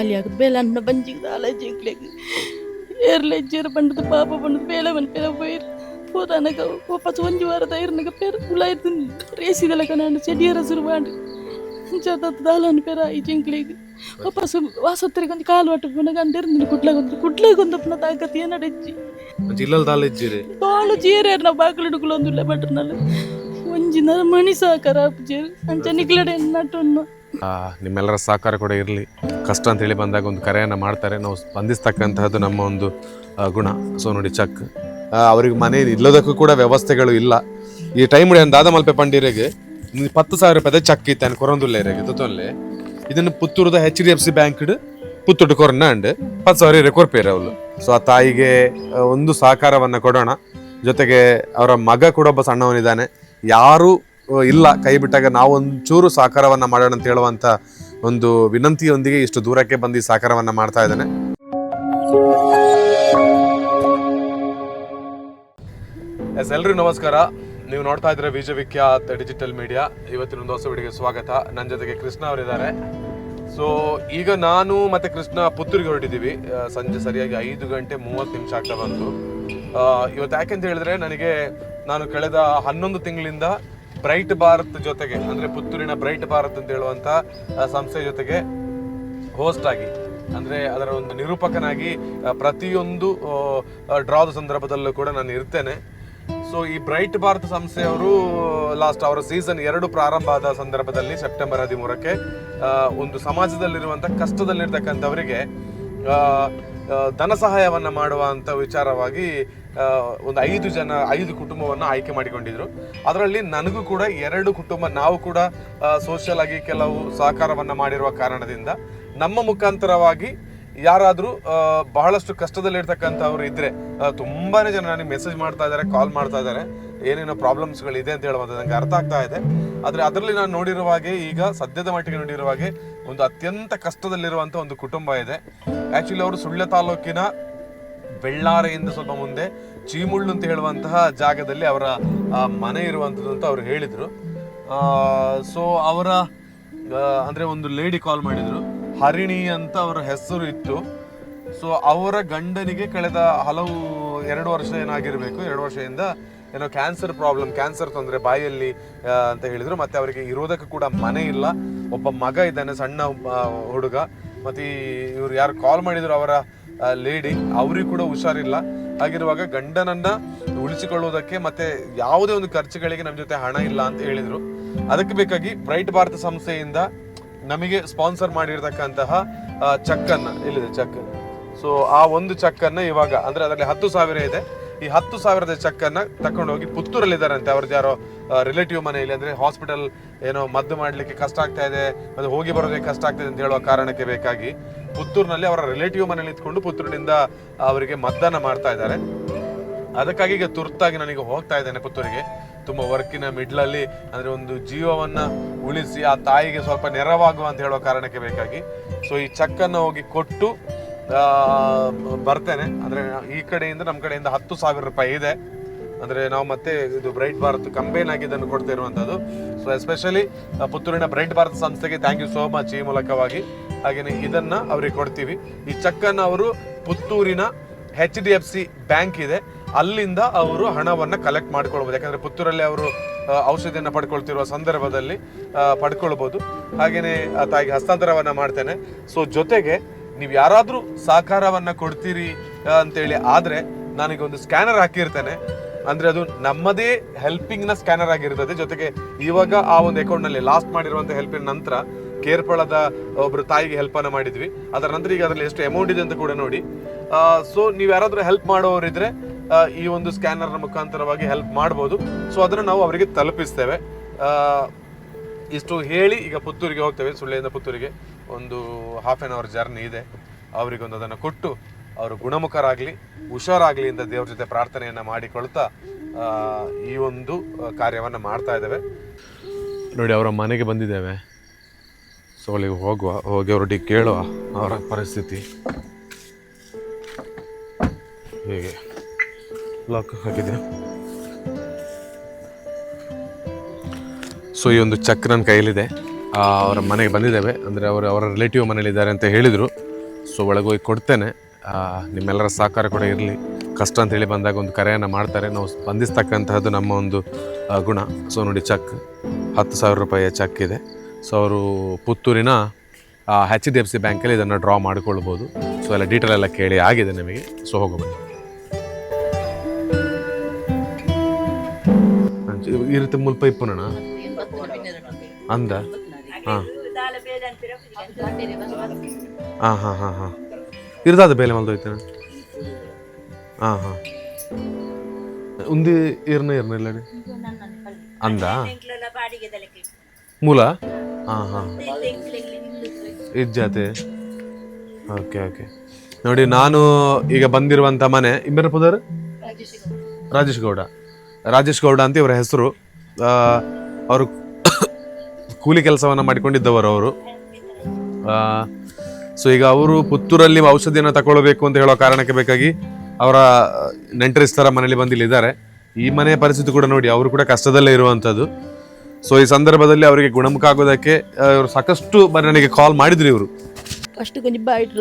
ಖಾಲಿ ಆಗುದು ಬೇಲೆ ಅನ್ನ ಬಂಜಿಗೆ ದಾಲ ಜಿಂಕ್ಲೆಗ್ ಏರ್ಲೆಜ್ಜೇರ್ ಬಂಡದ ಪಾಪ ಬಂಡದ ಬೇಲೆ ಮನ್ ಪೇರ ಪೋಯಿರ್ ಪೋದಾನಗ ವಾಪಸ್ ಒಂಜಿ ವಾರದ ಐರ್ನಗ ಪೇರ ಉಲಾಯ್ತು ರೇಸಿದಲ ಕನಾಂಡು ಚೆಡಿಯರ ಸುರುವಾಂಡು ಜತತ್ ದಾಲನ್ ಪೇರ ಈ ಜಿಂಕ್ಲೆಗ್ ವಾಪಸ್ ವಾಸತ್ತರಿಗೆ ಒಂದು ಕಾಲು ಒಟ್ಟು ಪುನಗ ಅಂದಿರ್ತೀನಿ ಕುಡ್ಲಾಗೊಂದು ಕುಡ್ಲಾಗೊಂದು ಪುನಃ ತಾಕತ್ ಏನಡೆಜ್ಜಿ ಜಿಲ್ಲಲ್ ದಾಲ್ ಇಜ್ಜಿರಿ ಬಾಳು ಜೀರೇರ್ ನಾವು ಬಾಗಿಲು ಹಿಡ್ಕೊಳ್ಳೊಂದಿಲ್ಲ ಬಟ್ರನಲ್ಲಿ ಒಂಜಿ ನರ ಮಣಿ ಸಾಕಾರ ಜೇರು ಅಂಚ ನಿಗ್ಲಡೆ ನಟನ್ನು ಆ, ನಿಮ್ಮೆಲ್ಲರ ಸಹಕಾರ ಕೂಡ ಇರಲಿ. ಕಷ್ಟ ಅಂತ ಹೇಳಿ ಬಂದಾಗ ಒಂದು ಕರೆಯನ್ನು ಮಾಡ್ತಾರೆ. ನಾವು ಸ್ಪಂದಿಸ್ತಕ್ಕಂತಹದ್ದು ನಮ್ಮ ಒಂದು ಗುಣ. ಸೊ ನೋಡಿ ಚಕ್ ಅವ್ರಿಗೆ ಮನೆ ಇಲ್ಲದಕ್ಕೂ ಕೂಡ ವ್ಯವಸ್ಥೆಗಳು ಇಲ್ಲ. ಈ ಟೈಮ್ ದಾದ ಮಲ್ಪೆ ಪಂಡಿರೆಗೆ ಪತ್ತು ಸಾವಿರ ರೂಪಾಯಿ ಚಕ್ ಇತ್ತಾನೆ ಕೊರೊಂದುಲ್ಲೇರೆಗೆ ತೊತ್ತೊಲ್ಲೆ ಇದನ್ನು ಪುತ್ತೂರದ H D F C bank Puttur ಕೊರನ್ನ ಅಂಡ್ ಪತ್ತು ಸಾವಿರ ಕೊರ್ಪೇರೆ ಅವಳು. ಸೊ ಆ ತಾಯಿಗೆ ಒಂದು ಸಹಕಾರವನ್ನು ಕೊಡೋಣ. ಜೊತೆಗೆ ಅವರ ಮಗ ಕೂಡ ಒಬ್ಬ ಸಣ್ಣವನಿದ್ದಾನೆ. ಯಾರು ಇಲ್ಲ, ಕೈ ಬಿಟ್ಟಾಗ ನಾವು ಒಂಚೂರು ಸಹಕಾರವನ್ನ ಮಾಡೋಣ ಅಂತ ಹೇಳುವಂತ ಒಂದು ವಿನಂತಿಯೊಂದಿಗೆ ಇಷ್ಟು ದೂರಕ್ಕೆ ಬಂದು ಈ ಸಹಕಾರವನ್ನ ಮಾಡ್ತಾ ಇದ್ದಾನೆ. ಎಸ್, ಎಲ್ರಿಗೂ ನಮಸ್ಕಾರ. ನೀವು ನೋಡ್ತಾ ಇದ್ರೆ ವಿಜಯ ವಿಖ್ಯಾತ್ ಡಿಜಿಟಲ್ ಮೀಡಿಯಾ. ಇವತ್ತಿನ ಒಂದು ಹೊಸ ವಿಡಿಯೋಗೆ ಸ್ವಾಗತ. ನನ್ನ ಜೊತೆಗೆ ಕೃಷ್ಣ ಅವರಿದ್ದಾರೆ. ಸೊ ಈಗ ನಾನು ಮತ್ತೆ ಕೃಷ್ಣ ಪುತ್ತೂರಿಗೆ ಹೊರಟಿದ್ದೀವಿ. ಸಂಜೆ ಸರಿಯಾಗಿ ಐದು ಗಂಟೆ ಮೂವತ್ತು ನಿಮಿಷ ಆಗ್ತಾ ಬಂತು. ಇವತ್ತು ಯಾಕೆಂತ ಹೇಳಿದ್ರೆ, ನನಗೆ ನಾನು ಕಳೆದ ಹನ್ನೊಂದು ತಿಂಗಳಿಂದ ಬ್ರೈಟ್ ಭಾರತ್ ಜೊತೆಗೆ, ಅಂದ್ರೆ ಪುತ್ತೂರಿನ ಬ್ರೈಟ್ ಭಾರತ್ ಅಂತ ಹೇಳುವಂತ ಸಂಸ್ಥೆ ಜೊತೆಗೆ ಹೋಸ್ಟ್ ಆಗಿ, ಅಂದ್ರೆ ಅದರ ಒಂದು ನಿರೂಪಕನಾಗಿ ಪ್ರತಿಯೊಂದು ಡ್ರಾದ ಸಂದರ್ಭದಲ್ಲೂ ಕೂಡ ನಾನು ಇರ್ತೇನೆ. ಸೊ ಈ ಬ್ರೈಟ್ ಭಾರತ್ ಸಂಸ್ಥೆಯವರು ಲಾಸ್ಟ್ ಅವರ ಸೀಸನ್ ಎರಡು ಪ್ರಾರಂಭ ಆದ ಸಂದರ್ಭದಲ್ಲಿ ಸೆಪ್ಟೆಂಬರ್ ಹದಿಮೂರಕ್ಕೆ ಒಂದು ಸಮಾಜದಲ್ಲಿರುವಂತ ಕಷ್ಟದಲ್ಲಿರ್ತಕ್ಕಂಥವರಿಗೆ ಧನ ಸಹಾಯವನ್ನು ಮಾಡುವಂತ ವಿಚಾರವಾಗಿ ಒಂದು ಐದು ಜನ, ಐದು ಕುಟುಂಬವನ್ನು ಆಯ್ಕೆ ಮಾಡಿಕೊಂಡಿದ್ರು. ಅದರಲ್ಲಿ ನನಗೂ ಕೂಡ ಎರಡು ಕುಟುಂಬ, ನಾವು ಕೂಡ ಸೋಷಿಯಲ್ ಆಗಿ ಕೆಲವು ಸಹಕಾರವನ್ನು ಮಾಡಿರುವ ಕಾರಣದಿಂದ ನಮ್ಮ ಮುಖಾಂತರವಾಗಿ ಯಾರಾದರೂ ಬಹಳಷ್ಟು ಕಷ್ಟದಲ್ಲಿರ್ತಕ್ಕಂಥವ್ರು ಇದ್ದರೆ ತುಂಬಾ ಜನ ನನಗೆ ಮೆಸೇಜ್ ಮಾಡ್ತಾ ಇದ್ದಾರೆ ಕಾಲ್ ಮಾಡ್ತಾ ಇದ್ದಾರೆ ಏನೇನೋ ಪ್ರಾಬ್ಲಮ್ಸ್ಗಳು ಇದೆ ಅಂತ ಹೇಳುವಂಥದ್ದು ನನಗೆ ಅರ್ಥ ಆಗ್ತಾ ಇದೆ. ಆದರೆ ಅದರಲ್ಲಿ ನಾನು ನೋಡಿರುವ ಹಾಗೆ ಈಗ ಸದ್ಯದ ಮಟ್ಟಿಗೆ ನೋಡಿರುವ ಹಾಗೆ ಒಂದು ಅತ್ಯಂತ ಕಷ್ಟದಲ್ಲಿರುವಂಥ ಒಂದು ಕುಟುಂಬ ಇದೆ. ಆ್ಯಕ್ಚುಲಿ ಅವರು ಸುಳ್ಯ ತಾಲೂಕಿನ ಬೆಳ್ಳಾರೆಯಿಂದ ಸ್ವಲ್ಪ ಮುಂದೆ ಚೀಮುಳ್ಳು ಅಂತ ಹೇಳುವಂತಹ ಜಾಗದಲ್ಲಿ ಅವರ ಮನೆ ಇರುವಂಥದ್ದು ಅಂತ ಅವರು ಹೇಳಿದರು. ಸೊ ಅವರ ಅಂದರೆ ಒಂದು ಲೇಡಿ ಕಾಲ್ ಮಾಡಿದ್ರು. ಹರಿಣಿ ಅಂತ ಅವರ ಹೆಸರು ಇತ್ತು. ಸೊ ಅವರ ಗಂಡನಿಗೆ ಕಳೆದ ಹಲವು, ಎರಡು ವರ್ಷ ಏನಾಗಿರಬೇಕು, ಎರಡು ವರ್ಷದಿಂದ ಏನೋ ಕ್ಯಾನ್ಸರ್ ಪ್ರಾಬ್ಲಮ್ ಕ್ಯಾನ್ಸರ್ ತೊಂದರೆ ಬಾಯಲ್ಲಿ ಅಂತ ಹೇಳಿದರು. ಮತ್ತೆ ಅವರಿಗೆ ಇರೋದಕ್ಕೆ ಕೂಡ ಮನೆ ಇಲ್ಲ. ಒಬ್ಬ ಮಗ ಇದ್ದಾನೆ, ಸಣ್ಣ ಹುಡುಗ. ಮತ್ತೆ ಇವರು ಯಾರು ಕಾಲ್ ಮಾಡಿದ್ರು ಅವರ ಲೇಡಿ ಅವ್ರಿಗೂ ಕೂಡ ಹುಷಾರಿಲ್ಲ. ಹಾಗಿರುವಾಗ ಗಂಡನನ್ನ ಉಳಿಸಿಕೊಳ್ಳುವುದಕ್ಕೆ ಮತ್ತೆ ಯಾವುದೇ ಒಂದು ಖರ್ಚುಗಳಿಗೆ ನಮ್ಮ ಜೊತೆ ಹಣ ಇಲ್ಲ ಅಂತ ಹೇಳಿದ್ರು. ಅದಕ್ಕೆ ಬೇಕಾಗಿ ಬ್ರೈಟ್ ಭಾರತ ಸಂಸ್ಥೆಯಿಂದ ನಮಗೆ ಸ್ಪಾನ್ಸರ್ ಮಾಡಿರ್ತಕ್ಕಂತಹ ಚೆಕ್ ಅನ್ನ ಇಲ್ಲಿದೆ ಚೆಕ್? ಸೊ ಆ ಒಂದು ಚೆಕ್ ಅನ್ನ ಇವಾಗ, ಅಂದ್ರೆ ಅದರಲ್ಲಿ ಹತ್ತು ಸಾವಿರ ಇದೆ. ಈ ಹತ್ತು ಸಾವಿರದ ಚೆಕ್ ಅನ್ನ ತಕೊಂಡು ಹೋಗಿ ಪುತ್ತೂರಲ್ಲಿ ಇದ್ದಾರಂತೆ ಅವ್ರದ್ದು ಯಾರೋ ರಿಲೇಟಿವ್ ಮನೆಯಲ್ಲಿ ಅಂದ್ರೆ ಹಾಸ್ಪಿಟಲ್ ಏನೋ ಮದ್ದು ಮಾಡಲಿಕ್ಕೆ ಕಷ್ಟ ಆಗ್ತಾ ಇದೆ, ಅದು ಹೋಗಿ ಬರೋದಕ್ಕೆ ಕಷ್ಟ ಆಗ್ತದೆ ಅಂತ ಹೇಳುವ ಕಾರಣಕ್ಕೆ ಬೇಕಾಗಿ ಪುತ್ತೂರಿನಲ್ಲಿ ಅವರ ರಿಲೇಟಿವ್ ಮನೆಯಲ್ಲಿ ಇದ್ಕೊಂಡು ಪುತ್ತೂರಿನಿಂದ ಅವರಿಗೆ ಮತದಾನ ಮಾಡ್ತಾ ಇದ್ದಾರೆ. ಅದಕ್ಕಾಗಿ ಈಗ ತುರ್ತಾಗಿ ನನಗೆ ಹೋಗ್ತಾ ಇದ್ದೇನೆ ಪುತ್ತೂರಿಗೆ. ತುಂಬಾ ವರ್ಕಿನ ಮಿಡ್ಲಲ್ಲಿ ಅಂದ್ರೆ ಒಂದು ಜೀವವನ್ನು ಉಳಿಸಿ ಆ ತಾಯಿಗೆ ಸ್ವಲ್ಪ ನೆರವಾಗುವ ಅಂತ ಹೇಳುವ ಕಾರಣಕ್ಕೆ ಬೇಕಾಗಿ. ಸೊ ಈ ಚೆಕ್ ಅನ್ನ ಹೋಗಿ ಕೊಟ್ಟು ಬರ್ತೇನೆ. ಅಂದ್ರೆ ಈ ಕಡೆಯಿಂದ ನಮ್ಮ ಕಡೆಯಿಂದ ಹತ್ತು ಸಾವಿರ ರೂಪಾಯಿ ಇದೆ. ಅಂದ್ರೆ ನಾವು ಮತ್ತೆ ಇದು ಬ್ರೈಟ್ ಭಾರತ್ ಕಂಪೇನ್ ಆಗಿ ಇದನ್ನು ಕೊಡ್ತಾ ಇರುವಂತದ್ದು ಸೊ ಎಸ್ಪೆಷಲಿ ಪುತ್ತೂರಿನ ಬ್ರೈಟ್ ಭಾರತ್ ಸಂಸ್ಥೆಗೆ ಥ್ಯಾಂಕ್ ಯು ಸೋ ಮಚ್ ಈ ಮೂಲಕವಾಗಿ. ಹಾಗೆಯೇ ಇದನ್ನ ಅವರಿಗೆ ಕೊಡ್ತೀವಿ. ಈ ಚೆಕ್ ಅನ್ನ ಅವರು ಪುತ್ತೂರಿನ H D F C bank ಇದೆ. ಅಲ್ಲಿಂದ ಅವರು ಹಣವನ್ನ ಕಲೆಕ್ಟ್ ಮಾಡ್ಕೊಳ್ಬೋದು. ಯಾಕಂದ್ರೆ ಪುತ್ತೂರಲ್ಲಿ ಅವರು ಔಷಧಿಯನ್ನು ಪಡ್ಕೊಳ್ತಿರುವ ಸಂದರ್ಭದಲ್ಲಿ ಪಡ್ಕೊಳ್ಬೋದು. ಹಾಗೆಯೇ ತಾಯಿಗೆ ಹಸ್ತಾಂತರವನ್ನ ಮಾಡ್ತೇನೆ. ಸೊ ಜೊತೆಗೆ ನೀವು ಯಾರಾದರೂ ಸಹಕಾರವನ್ನ ಕೊಡ್ತೀರಿ ಅಂತೇಳಿ ಆದ್ರೆ ನನಗೆ ಒಂದು ಸ್ಕ್ಯಾನರ್ ಹಾಕಿರ್ತೇನೆ. ಅಂದ್ರೆ ಅದು ನಮ್ಮದೇ ಹೆಲ್ಪಿಂಗ್ನ ಸ್ಕ್ಯಾನರ್ ಆಗಿರ್ತದೆ. ಜೊತೆಗೆ ಇವಾಗ ಆ ಒಂದು ಅಕೌಂಟ್ನಲ್ಲಿ ಲಾಸ್ಟ್ ಮಾಡಿರುವಂತಹ ಹೆಲ್ಪಿನ ನಂತರ ಕೇರ್ಪಳದ ಒಬ್ರು ತಾಯಿಗೆ ಹೆಲ್ಪ್ ಅನ್ನ ಮಾಡಿದ್ವಿ. ಅದರ ನಂತರ ಈಗ ಅದರಲ್ಲಿ ಎಷ್ಟು ಅಮೌಂಟ್ ಇದೆ ಅಂತ ಕೂಡ ನೋಡಿ. ಸೊ ನೀವು ಯಾರಾದ್ರೂ ಹೆಲ್ಪ್ ಮಾಡೋರಿದ್ರೆ ಈ ಒಂದು ಸ್ಕ್ಯಾನರ್ ಮುಖಾಂತರವಾಗಿ ಹೆಲ್ಪ್ ಮಾಡ್ಬೋದು. ಸೊ ಅದನ್ನ ನಾವು ಅವರಿಗೆ ತಲುಪಿಸ್ತೇವೆ. ಇಷ್ಟು ಹೇಳಿ ಈಗ ಪುತ್ತೂರಿಗೆ ಹೋಗ್ತೇವೆ. ಸುಳ್ಳೆಯಿಂದ ಪುತ್ತೂರಿಗೆ ಒಂದು ಹಾಫ್ ಆನ್ ಅವರ್ ಜರ್ನಿ ಇದೆ. ಅವರಿಗೊಂದು ಅದನ್ನು ಕೊಟ್ಟು ಅವರು ಗುಣಮುಖರಾಗಲಿ, ಹುಷಾರಾಗಲಿ ಅಂತ ದೇವ್ರ ಜೊತೆ ಪ್ರಾರ್ಥನೆಯನ್ನು ಮಾಡಿಕೊಳ್ತಾ ಈ ಒಂದು ಕಾರ್ಯವನ್ನು ಮಾಡ್ತಾ ಇದ್ದೇವೆ. ನೋಡಿ, ಅವರ ಮನೆಗೆ ಬಂದಿದ್ದೇವೆ. ಸೊ ಅಲ್ಲಿಗೆ ಹೋಗುವ, ಹೋಗಿ ಅವರೊಟ್ಟಿಗೆ ಕೇಳುವ ಅವರ ಪರಿಸ್ಥಿತಿ. ಹೇಗೆ. ಲಾಕ್ ಹಾಕಿದೆ ಸೊ ಈ ಒಂದು ಚೆಕ್ ನನ್ನ ಕೈಯಲ್ಲಿದೆ. ಅವರ ಮನೆಗೆ ಬಂದಿದ್ದೇವೆ. ಅಂದರೆ ಅವರು ಅವರ ರಿಲೇಟಿವ್ ಮನೇಲಿದ್ದಾರೆ ಅಂತ ಹೇಳಿದರು. ಸೊ ಒಳಗೋಗಿ ಕೊಡ್ತೇನೆ. ನಿಮ್ಮೆಲ್ಲರ ಸಹಕಾರ ಕೂಡ ಇರಲಿ. ಕಷ್ಟ ಅಂತೇಳಿ ಬಂದಾಗ ಒಂದು ಕರೆಯನ್ನು ಮಾಡ್ತಾರೆ. ನಾವು ಸ್ಪಂದಿಸ್ತಕ್ಕಂತಹದ್ದು ನಮ್ಮ ಒಂದು ಗುಣ. ಸೊ ನೋಡಿ ಚೆಕ್. ಹತ್ತು ಸಾವಿರ ರೂಪಾಯಿಯ ಚೆಕ್ ಇದೆ. ಸೊ ಅವರು ಪುತ್ತೂರಿನ ಎಚ್ ಡಿ ಎಫ್ ಸಿ ಬ್ಯಾಂಕಲ್ಲಿ ಇದನ್ನು ಡ್ರಾ ಮಾಡಿಕೊಳ್ಬೋದು. ಸೊ ಎಲ್ಲ ಡೀಟೇಲ್ ಎಲ್ಲ ಕೇಳಿ ಆಗಿದೆ ನಮಗೆ. ಸೊ ಹೋಗಬೇಕು ಈ ರೀತಿ ಮುಲ್ಪ ಇಪ್ಪುನಣ ಅಂದ? ಹಾಂ. ಹಾಂ ಹಾಂ ಹಾಂ ಹಾಂ. ಇರ್ದಾದ ಬೇಲೆ ಮಲ್ದೋಯ್ತಾನ ಹಾಂ ಹಾಂ. ಉಂದಿ ಇರ್ನ ಇರ್ನ ರೀ ಅಂದ? ಮೂಲ? ಹಾಂ. ಹಾಂ ಇಜ್ಜಾತೆ ಓಕೆ ಓಕೆ. ನೋಡಿ ನಾನು ಈಗ ಬಂದಿರುವಂಥ ಮನೆ ಇಬ್ಬರ ಪುದರ್? ರಾಜೇಶ್ ಗೌಡ. ರಾಜೇಶ್ ಗೌಡ. ಅಂತ ಇವರ ಹೆಸರು. ಅವರು ಕೂಲಿ ಕೆಲಸವನ್ನು ಮಾಡಿಕೊಂಡಿದ್ದವರು ಅವರು. ಸೊ ಈಗ ಅವರು ಪುತ್ತೂರಲ್ಲಿ ಔಷಧಿಯನ್ನು ತಗೊಳ್ಬೇಕು ಅಂತ ಹೇಳೋ ಕಾರಣಕ್ಕೆ ಬೇಕಾಗಿ ಅವರ ನೆಂಟರಿಸ್ತರ ಮನೇಲಿ ಬಂದು ಇಲ್ಲಿದ್ದಾರೆ ಈ ಮನೆಯ ಪರಿಸ್ಥಿತಿ ಕೂಡ ನೋಡಿ ಅವರು ಕೂಡ ಕಷ್ಟದಲ್ಲೇ ಇರುವಂಥದ್ದು. ಸೊ ಈ ಸಂದರ್ಭದಲ್ಲಿ ಅವರಿಗೆ ಗುಣಮುಖ ಆಗೋದಕ್ಕೆ ಅವರು ಇವರು ಸಾಕಷ್ಟು ಬಾರಿ ನನಗೆ ಕಾಲ್ ಮಾಡಿದ್ರು ಇವರು. ಫಸ್ಟ್ ಬಾಯಿಟ್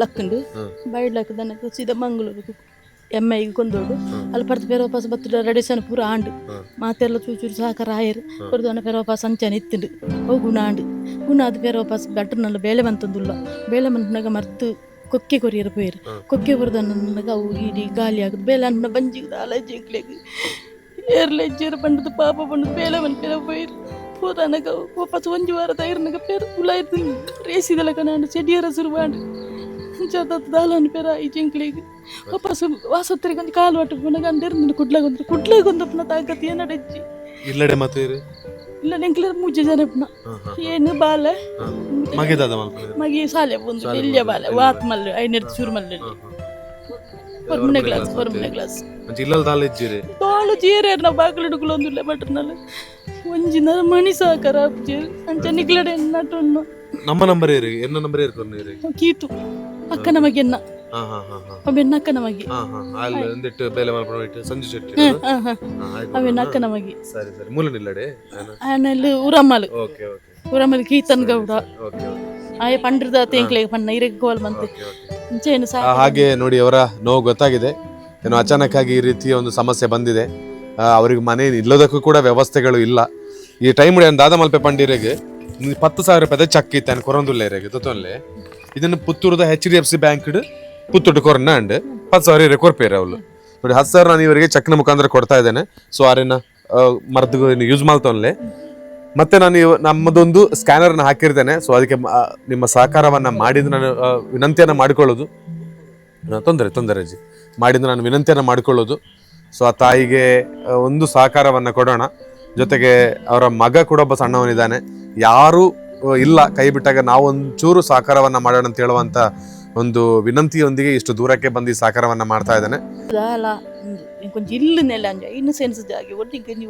ಲಕ್ಕ ದನಕ್ಕೆ ಸೀದಾ ಮಂಗಳೂರು ಎಮ್ಮೆಗೆ ಕೊಂದೋಡು ಅಲ್ಲಿ ಪರ್ದು ಪೇರ ವಾಪಸ್ ಬತ್ತುಡ ರೆಡಿಸನ್ ಪೂರ ಆಂಡು ಮಾತೆಲ್ಲ ಚೂಚೂರು ಸಹಕಾರ ಆಯರು ಪರ್ದನ ಪೇರ ವಾಪಸ್ ಅಂಚನೆ ಇತ್ತುಂಡು ಅವು ಗುಣ ಆಂಡು ಗುಣ ಅದು ಪೇರ ವಾಪಸ್ ಗಟ್ಟರ್ನಲ್ಲ ಬೇಳೆ ಬಂತಂದುಲ್ಲ ಬೇಳೆ ಬಂತನಾಗ ಮರ್ತು ಕೊಕ್ಕೆ ಕೊರಿಯರು ಪೋಯರು ಕೊಕ್ಕೆ ಕೊರದನ್ನಾಗ ಅವು ಇಡೀ ಗಾಲಿ ಆಗುದು ಬೇಲೆ ಅನ್ನ ಬಂಜಿಗದ ಅಲಜಿ ಇಕ್ಲೆಗ್ ಏರ್ಲೆ ಜೇರು ಬಂಡದು ಪಾಪ ಬಂಡದು ಬೇಳೆ ಬಂದು ಪೇರ ಪೋಯರು ಪೂರನಗ ವಾಪಸ್ ಒಂಜಿ ವಾರದ ಐರ್ನಗ ಪೇರು ಉಲಾಯ್ತು ರೇಸಿದಲ ಕನಾಂಡು ಚೆಡಿಯರ ಸುರುವಾಂಡು ಜದ ದಾಲನ್ ಪೆರ ಈ ಜಿಂಕ್ಲಿಗೆ. ವಾಪಸ್ ವಾಸತ್ರಿಗೆ ಒಂದು ಕಾಲು ಒಟ್ಟು ಪುನಗ ಅಂದಿರ್ ನಿನ್ನ ಕುಡ್ಲಾಗೊಂದು ಕುಡ್ಲಾಗೊಂದು ಪುನಃ ತಾಕತ್ ಏನಡಜ್ಜಿ ಇಲ್ಲಡೆ ಮತ್ತೆ ಇರು. ಇಲ್ಲ ನೆಂಕ್ಲ ಮುಜ್ಜೆ ಜನ ಪುನಃ. ಏನು ಬಾಲೆ? ಮಗಿದಾದ ಮಲ್ಪನೆ ಮಗಿ ಸಾಲೆ ಒಂದು ಇಲ್ಲೇ ಬಾಲೆ ವಾತ್ ಮಲ್ಲು ಐನೆರ್ದು ಚೂರು ಮಲ್ಲೆ ಪರ್ಮನೆ ಗ್ಲಾಸ್ ಪರ್ಮನೆ ಗ್ಲಾಸ್. ಜಿಲ್ಲಲ್ ದಾಲೆ ಜೀರೆ ತೋಳು ಜೀರೇರ್ ನಾವು ಬಾಗಿಲು ಹಿಡುಕಲು ಒಂದಿಲ್ಲ ಬಟ್ರನಲ್ಲಿ ಒಂಜಿನ ಮಣಿ ಸಾಕರ ಜೀರೆ. ಅಂಚ ನಿಗ್ಲಡೆ ನಟನ್ನು ನಮ್ಮ ನಂಬರ್ ಏರಿ ಎನ್ನ ನಂಬರ್ ಏರ್ಕೊಂಡು ಕೀತು. ಕೀಟು ಅಕ್ಕನ ಮಗೆನ್ನ ಅವೆನ್ನ ಅಕ್ಕನ ಮಗಿ ಅಲ್ಲಿ ಒಂದಿಟ್ಟು ಬೇಲೆ ಮಾಡ್ಕೊಂಡು ಇಟ್ಟು ಸಂಜು ಶೆಟ್ಟಿ. ಅವೆನ್ನ ಅಕ್ಕನ ಮಗಿ ಸರಿ ಸರಿ. ಮೂಲ ನಿಲ್ಲಡೆ ಆನಲ್ಲಿ ಉರಮ್ಮಲ್ ಓಕೆ ಓಕೆ. ಉರಮ್ಮಲ್ ಕೀರ್ತನ್ ಗೌಡ ಓಕೆ ಆಯ ಪಂಡ್ರದ ತೇಂಕ್ಲೆ ಪಣ್ಣ ಇರಗ್ ಗೋಲ್ ಮಂತೆ ಇಂಚೇನು ಸಾ ಹಾಗೆ ನೋಡಿ ಅವರ ನೋವು ಗೊತ್ತಾಗಿದೆ. ಏನು ಅಚಾನಕ್ ಆಗಿ ಈ ರೀತಿಯ ಒಂದು ಸಮಸ್ಯೆ ಬಂದಿದೆ. ಅವರಿಗೆ ಮನೆ ನಿಲ್ಲೋದಕ್ಕೂ ಕೂಡ ವ್ಯವಸ್ಥೆಗಳು ಇಲ್ಲ. ಈ ಟೈಮ್ ದಾದ ಮಲ್ಪೆ ಪಂಡಿರೆಗೆ ಪತ್ತು ಸಾವಿರ ರೂಪಾಯಿ ಚಕ್ ಇತ್ತಾನೆ ಕೊರೊಂದುಲ್ಲೇರೆಗೆ ತೊತ್ತೊನ್ಲೆ ಇದನ್ನು ಪುತ್ತೂರದ H D F C bank Puttur ಕೊರನ್ನ and ಹತ್ತು ಸಾವಿರ ರೆಕೋರ್ ಪೇರ್ ಅವಳು. ನೋಡಿ, ಹತ್ತು ಸಾವಿರ ನಾನು ಇವರಿಗೆ ಚೆಕ್ನ ಮುಖಾಂತರ ಕೊಡ್ತಾ ಇದ್ದೇನೆ. ಸೊ ಆರೇನ ಮರ್ದು ಯೂಸ್ ಮಾಡ್ತಾವನ್ಲೆ ಮತ್ತೆ ನಾನು ಇವ- ನಮ್ಮದೊಂದು ಸ್ಕ್ಯಾನರ್ನ ಹಾಕಿರ್ತೇನೆ. ಸೊ ಅದಕ್ಕೆ ನಿಮ್ಮ ಸಹಕಾರವನ್ನ ಮಾಡಿದ ನಾನು ವಿನಂತಿಯನ್ನ ಮಾಡಿಕೊಳ್ಳೋದು. ತೊಂದರೆ ತೊಂದರೆ ಅಜ್ಜಿ. ಮಾಡಿದ್ದು ನಾನು ವಿನಂತಿಯನ್ನ ಮಾಡಿಕೊಳ್ಳೋದು. ಸೊ ಆ ತಾಯಿಗೆ ಒಂದು ಸಹಕಾರವನ್ನ ಕೊಡೋಣ. ಜೊತೆಗೆ ಅವರ ಮಗ ಕೂಡ ಒಬ್ಬ ಸಣ್ಣವನಿದ್ದಾನೆ. ಯಾರು ಇಲ್ಲ ಕೈ ಬಿಟ್ಟಾಗ ನಾವು ಒಂಚೂರು ಸಹಕಾರವನ್ನ ಮಾಡೋಣ ಅಂತ ಹೇಳುವಂತ ಒಂದು ವಿನಂತಿಯೊಂದಿಗೆ ಇಷ್ಟು ದೂರಕ್ಕೆ ಬಂದು ಈ ಸಹಕಾರವನ್ನ ಮಾಡ್ತಾ ಇದ್ದಾನೆ. ಕೊಂಚ ಇಲ್ಲು ಅಂಜ ಇನ್ನು ಸೆನ್ಸ್ ಜಾಗಿ ಒಟ್ಟಿ ಕಂಜಿ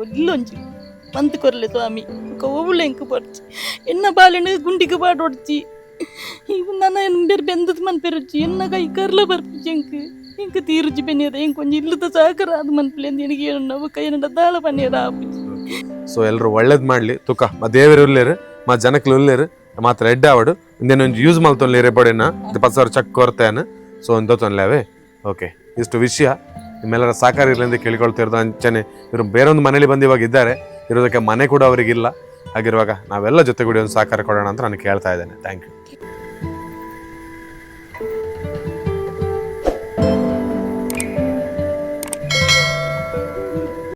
ಬಂತು ಕೊರಲೆ ಕೊರ್ಲೆ ಸ್ವಾಮಿ ಒವ್ಳು ಎಂಕು ಬರ್ಚಿ. ಎನ್ನ ಬಾಲೆನ ಗುಂಡಿಗೆ ಬಾಡ್ ಹೊಡ್ಚಿ ಇವು ನನ್ನ ಬೇರೆ ಬೆಂದದ ಮನ್ ಪೆರಚಿ ಎನ್ನ ಕೈ ಕರ್ಲ ಬರ್ಪಿಜಿ ಎಂಕ್ ಎಂಕ್ ತೀರುಜಿ ಬೆನ್ನಿಯದ ಎಂಕ್ ಕೊಂಚ ಇಲ್ಲದ ಸಹಕಾರ ಅದು ಮನ್ಪಿಲೆಂದು ಎನಗೆ ಏನು ನಾವು ಕೈ ದಾಳ ಪನ್ನಿಯದ ಸೊ ಎಲ್ಲರೂ ಒಳ್ಳೇದು ಮಾಡಲಿ. ತುಕ మా ದೇವರು ಉಲ್ಲೇರು మా ಮಾತ್ರ ರೆಡ್ ಆವಡು. ಇಂದೇನು ಒಂದು ಯೂಸ್ ಬಡೇನ ಬಡಿನ ಪತ್ತು ಸಾವಿರ ಚೆಕ್ ಕೊರ್ತೇನೆ ಸೊ ಒಂದು ತೊನ್ಲೇವೆ ಓಕೆ ಇಷ್ಟು ವಿಷಯ. ನಿಮ್ಮೆಲ್ಲರ ಸಹಕಾರ ಇರಲಿ ಅಂತ ಕೇಳಿಕೊಳ್ತಾ ಇರೋದು ಅಂಚನೆ. ಇವರು ಬೇರೊಂದು ಮನೇಲಿ ಬಂದು ಇವಾಗ ಇದ್ದಾರೆ. ಇರೋದಕ್ಕೆ ಮನೆ ಕೂಡ ಅವರಿಗಿಲ್ಲ. ಹಾಗಿರುವಾಗ ನಾವೆಲ್ಲ ಜೊತೆಗೂಡಿ ಒಂದು ಸಹಕಾರ ಕೊಡೋಣ ಅಂತ ನಾನು ಕೇಳ್ತಾ ಇದ್ದೇನೆ. Thank you